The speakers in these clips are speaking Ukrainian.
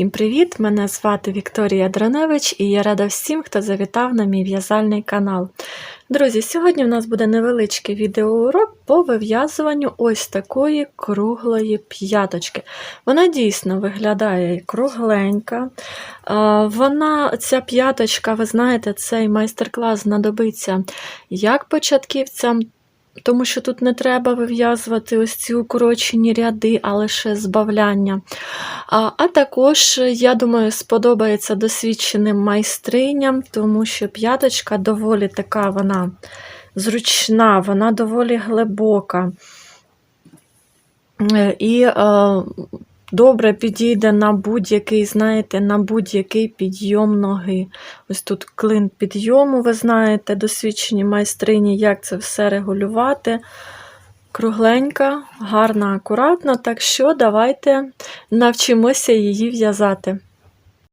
Всім привіт! Мене звати Вікторія Драневич і я рада всім, хто завітав на мій в'язальний канал. Друзі, сьогодні в нас буде невеличкий відеоурок по вив'язуванню ось такої круглої п'яточки. Вона дійсно виглядає кругленька. Вона, ця п'яточка, ви знаєте, цей майстер-клас знадобиться як початківцям. Тому що тут не треба вив'язувати ось ці укорочені ряди, а лише збавляння. А, а також, я думаю, сподобається досвідченим майстриням, тому що п'яточка доволі така вона зручна, вона доволі глибока. Е, І е, добре підійде на будь-який, знаєте, на будь-який підйом ноги. Ось тут клин підйому, ви знаєте, досвідчені майстрині, як це все регулювати. Кругленька, гарна, акуратна, так що давайте навчимося її в'язати.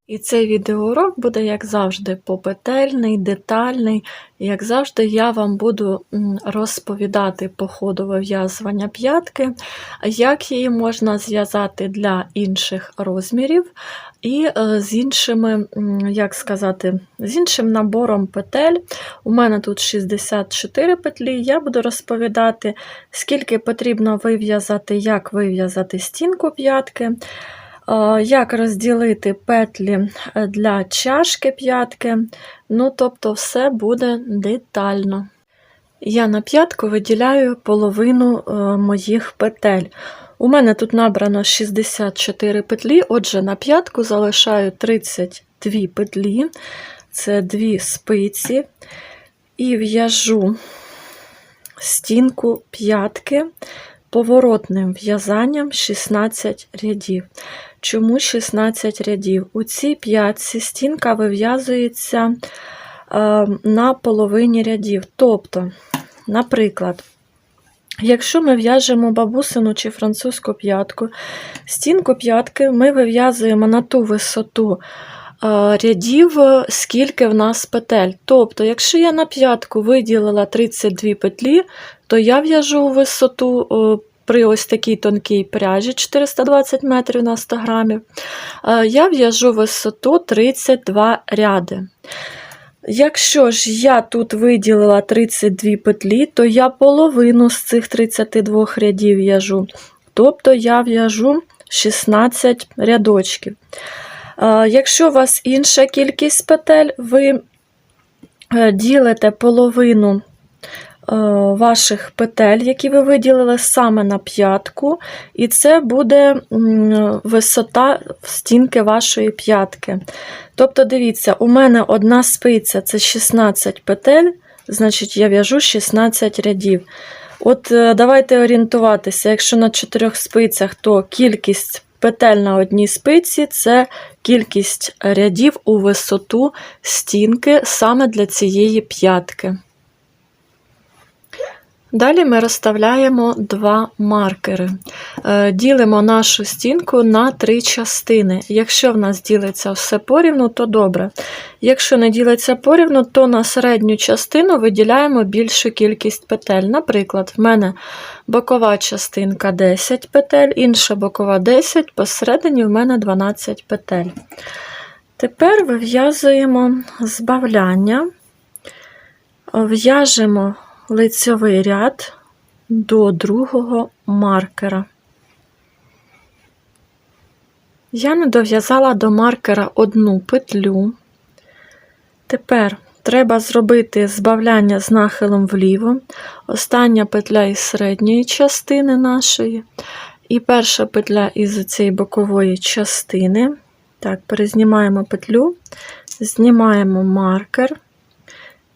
І цей відеоурок буде, як завжди, попетельний, детальний. Як завжди, я вам буду розповідати по ходу вив'язування п'ятки, як її можна зв'язати для інших розмірів, і е, з іншими, як сказати, з іншим набором петель. У мене тут 64 петлі. Я буду розповідати, скільки потрібно вив'язати, як вив'язати стінку п'ятки. Е, Як розділити петлі е, для чашки п'ятки, ну, тобто, все буде детально. Я на п'ятку виділяю половину е, моїх петель. У мене тут набрано 64 петлі, отже, на п'ятку залишаю 32 петлі, це дві спиці, і в'яжу стінку п'ятки поворотним в'язанням 16 рядів. Чому 16 рядів? У цій п'ятці стінка вив'язується е, на половині рядів. Тобто, наприклад, якщо ми в'яжемо бабусину чи французьку п'ятку, стінку п'ятки ми вив'язуємо на ту висоту е, рядів, скільки в нас петель. Тобто, якщо я на п'ятку виділила 32 петлі, то я в'яжу висоту е, при ось такій тонкій пряжі 420 метрів на 100 грамів, е, я в'яжу висоту 32 ряди. Якщо ж я тут виділила 32 петлі, то я половину з цих 32 рядів в'яжу. Тобто я в'яжу 16 рядочків. Е, Якщо у вас інша кількість петель, ви е, ділите половину ваших петель, які ви виділили саме на п'ятку, і це буде висота стінки вашої п'ятки. Тобто, дивіться, у мене одна спиця це 16 петель, значить, я в'яжу 16 рядів. От е, давайте орієнтуватися, якщо на чотирьох спицях, то кількість петель на одній спиці це кількість рядів у висоту стінки саме для цієї п'ятки. Далі ми розставляємо два маркери. Е, Ділимо нашу стінку на три частини. Якщо в нас ділиться все порівну, то добре. Якщо не ділиться порівну, то на середню частину виділяємо більшу кількість петель. Наприклад, в мене бокова частинка 10 петель, інша бокова 10, посередині в мене 12 петель. Тепер вив'язуємо збавляння, в'яжемо лицьовий ряд до другого маркера. Я не дов'язала до маркера одну петлю. Тепер треба зробити збавляння з нахилом вліво, остання петля із середньої частини нашої, і перша петля із цієї бокової частини. Так, перезнімаємо петлю, знімаємо маркер.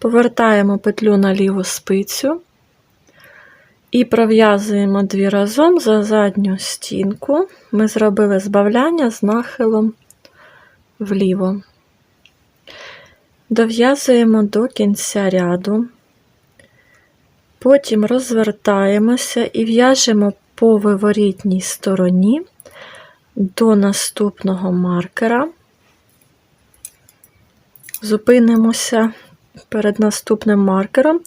Повертаємо петлю на ліву спицю і пров'язуємо дві разом за задню стінку. Ми зробили збавляння з нахилом вліво. Дов'язуємо до кінця ряду, потім розвертаємося і в'яжемо по виворітній стороні до наступного маркера. Зупинимося перед наступним маркером.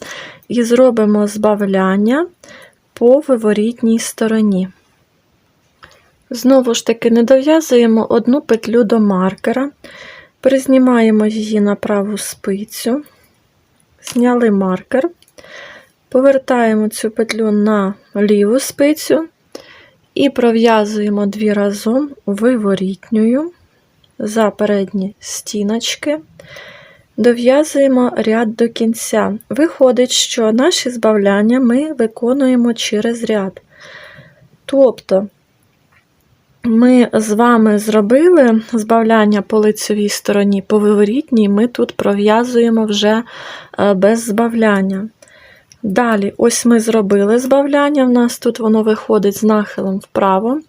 І зробимо збавляння по виворітній стороні. Знову ж таки, не дов'язуємо одну петлю до маркера, признімаємо її на праву спицю, зняли маркер, повертаємо цю петлю на ліву спицю. І пров'язуємо дві разом виворітньою за передні стіночки, дов'язуємо ряд до кінця. Виходить, що наші збавляння ми виконуємо через ряд. Тобто, ми з вами зробили збавляння по лицевій стороні, по виворітній, ми тут пров'язуємо вже е, без збавляння. Далі, ось ми зробили збавляння, в нас тут воно виходить з нахилом вправо.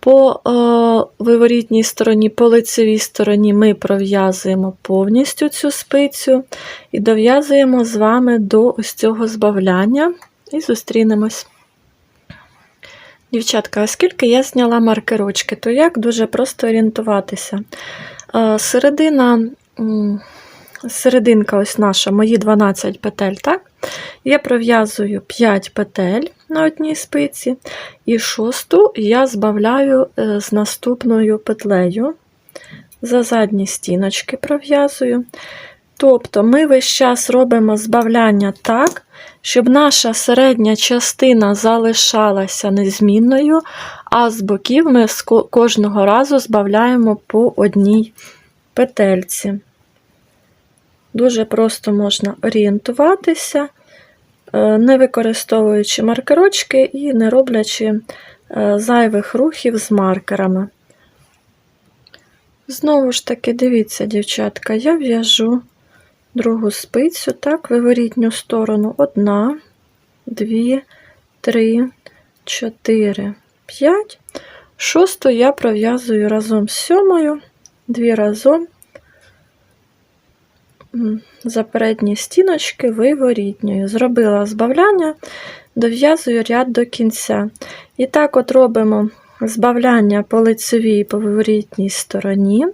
По е, виворітній стороні, по лицевій стороні ми пров'язуємо повністю цю спицю і дов'язуємо з вами до ось цього збавляння і зустрінемось. Дівчатка, оскільки я зняла маркерочки, то як дуже просто орієнтуватися? Е, Середина, серединка ось наша, мої 12 петель, так? Я пров'язую 5 петель на одній спиці, і шосту я збавляю е, з наступною петлею. За задні стіночки пров'язую. Тобто ми весь час робимо збавляння так, щоб наша середня частина залишалася незмінною, а з боків ми кожного разу збавляємо по одній петельці. Дуже просто можна орієнтуватися, е, не використовуючи маркерочки і не роблячи е, зайвих рухів з маркерами. Знову ж таки, дивіться, дівчатка, я в'яжу другу спицю, так, виворітню сторону. Одна, дві, три, чотири, п'ять. Шосту я пров'язую разом з сьомою, дві разом за передні стіночки виворітньою. Зробила збавляння, дов'язую ряд до кінця. І так от робимо збавляння по лицевій і по виворітній стороні,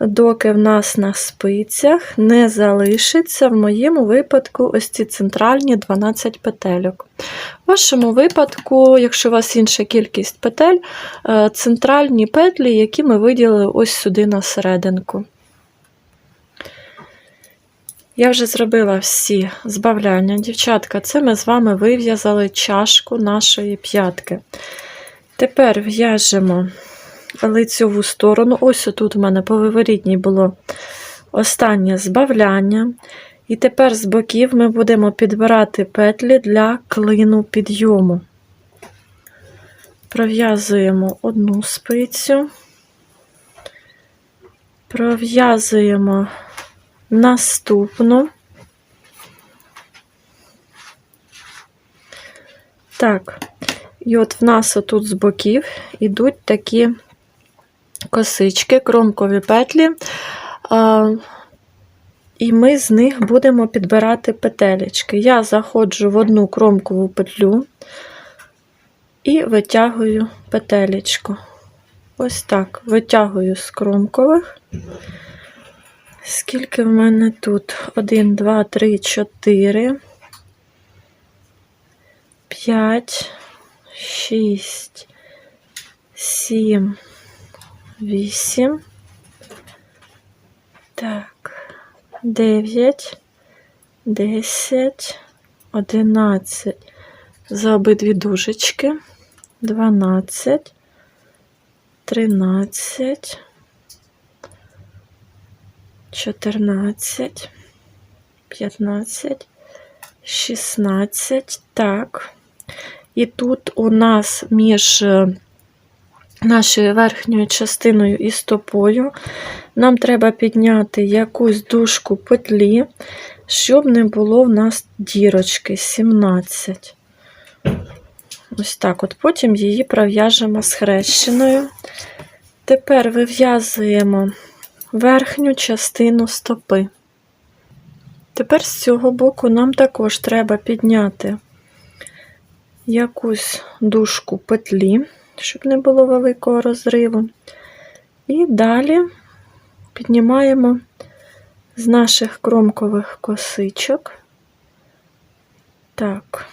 доки в нас на спицях не залишиться, в моєму випадку, ось ці центральні 12 петельок. В вашому випадку, якщо у вас інша кількість петель, е, центральні петлі, які ми виділили ось сюди на серединку. Я вже зробила всі збавляння, дівчатка. Це ми з вами вив'язали чашку нашої п'ятки. Тепер в'яжемо лицьову сторону. Ось тут у мене по виворітній було останнє збавляння. І тепер з боків ми будемо підбирати петлі для клину підйому. Пров'язуємо одну спицю, пров'язуємо наступну. Так, і от в нас отут з боків ідуть такі косички, кромкові петлі, і ми з них будемо підбирати петелечки. Я заходжу в одну кромкову петлю і витягую петелечку. Ось так, витягую з кромкових. Скільки в мене тут? 1, 2, 3, 4, 5, 6, 7, 8, так, 9, 10, 11. За обидві дужечки, 12, 13, 14, 15, 16, так. І тут у нас між е, нашою верхньою частиною і стопою нам треба підняти якусь дужку петлі, щоб не було в нас дірочки 17. Ось так от. Потім її пров'яжемо схрещеною. Тепер вив'язуємо верхню частину стопи. Тепер з цього боку нам також треба підняти якусь дужку петлі, щоб не було великого розриву. І далі піднімаємо з наших кромкових косичок. Так,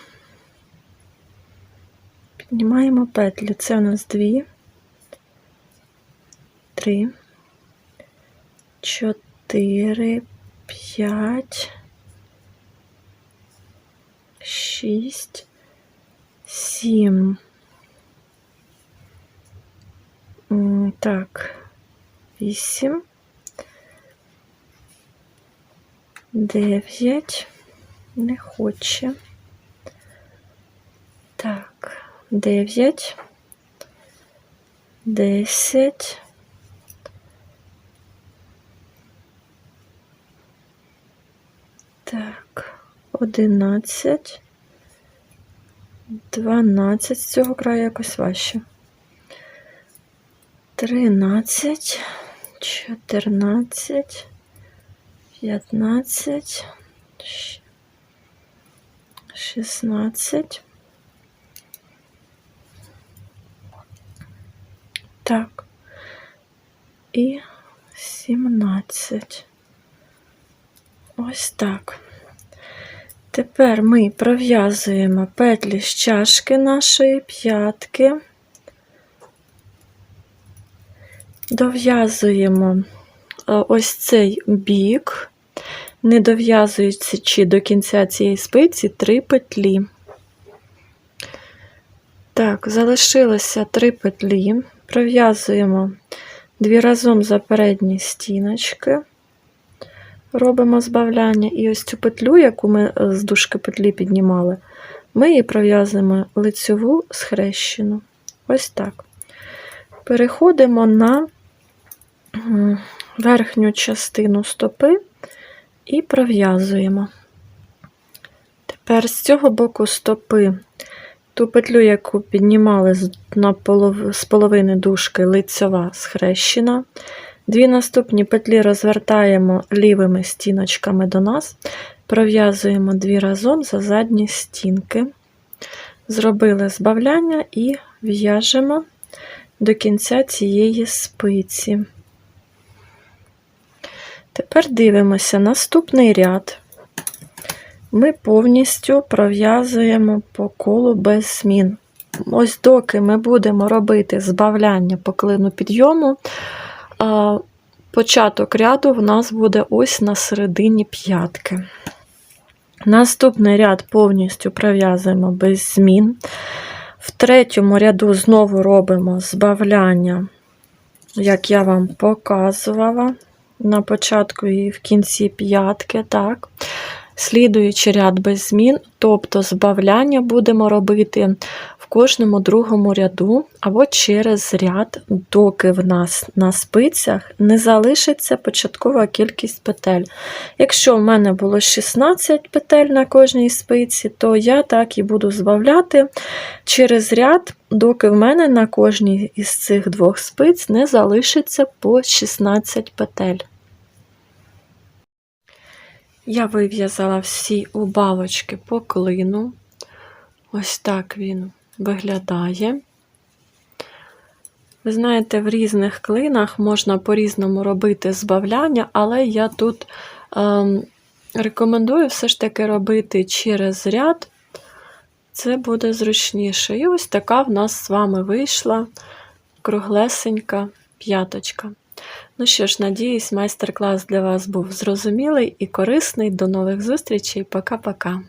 піднімаємо петлі. Це у нас дві, три, чотири, п'ять, шість, сім. Так, вісім, дев'ять, не хоче. Так, дев'ять, десять. Так, одинадцять, дванадцять, з цього краю якось важче. Тринадцять, чотирнадцять, п'ятнадцять, щ- шістнадцять. Так. І сімнадцять. Ось так. Тепер ми пров'язуємо петлі з чашки нашої п'ятки. Дов'язуємо е, ось цей бік, не дов'язуючи до кінця цієї спиці три петлі. Так, залишилося три петлі. Пров'язуємо дві разом за передні стіночки. Робимо збавляння. І ось цю петлю, яку ми е, з дужки петлі піднімали, ми її пров'язуємо лицьову схрещену. Ось так. Переходимо на верхню частину стопи і пров'язуємо. Тепер з цього боку стопи ту петлю, яку піднімали з половини дужки лицьова схрещена. Дві наступні петлі розвертаємо лівими стіночками до нас, пров'язуємо дві разом за задні стінки. Зробили збавляння і в'яжемо до кінця цієї спиці. Тепер дивимося наступний ряд. Ми повністю пров'язуємо по колу без змін. Ось доки ми будемо робити збавляння по клину підйому, початок ряду в нас буде ось на середині п'ятки. Наступний ряд повністю пров'язуємо без змін. В третьому ряду знову робимо збавляння, як я вам показувала на початку і в кінці п'ятки. так. Слідуючий ряд без змін, тобто збавляння будемо робити в кожному другому ряду або через ряд, доки в нас на спицях не залишиться початкова кількість петель. Якщо в мене було 16 петель на кожній спиці, то я так і буду збавляти через ряд, доки в мене на кожній із цих двох спиць не залишиться по 16 петель. Я вив'язала всі убавочки по клину. Ось так він виглядає. Ви знаєте, в різних клинах можна по-різному робити збавляння, але я тут ем, рекомендую все ж таки робити через ряд. Це буде зручніше. І ось така в нас з вами вийшла круглесенька п'яточка. Ну що ж, надіюсь, майстер-клас для вас був зрозумілий і корисний. До нових зустрічей. Пока-пока.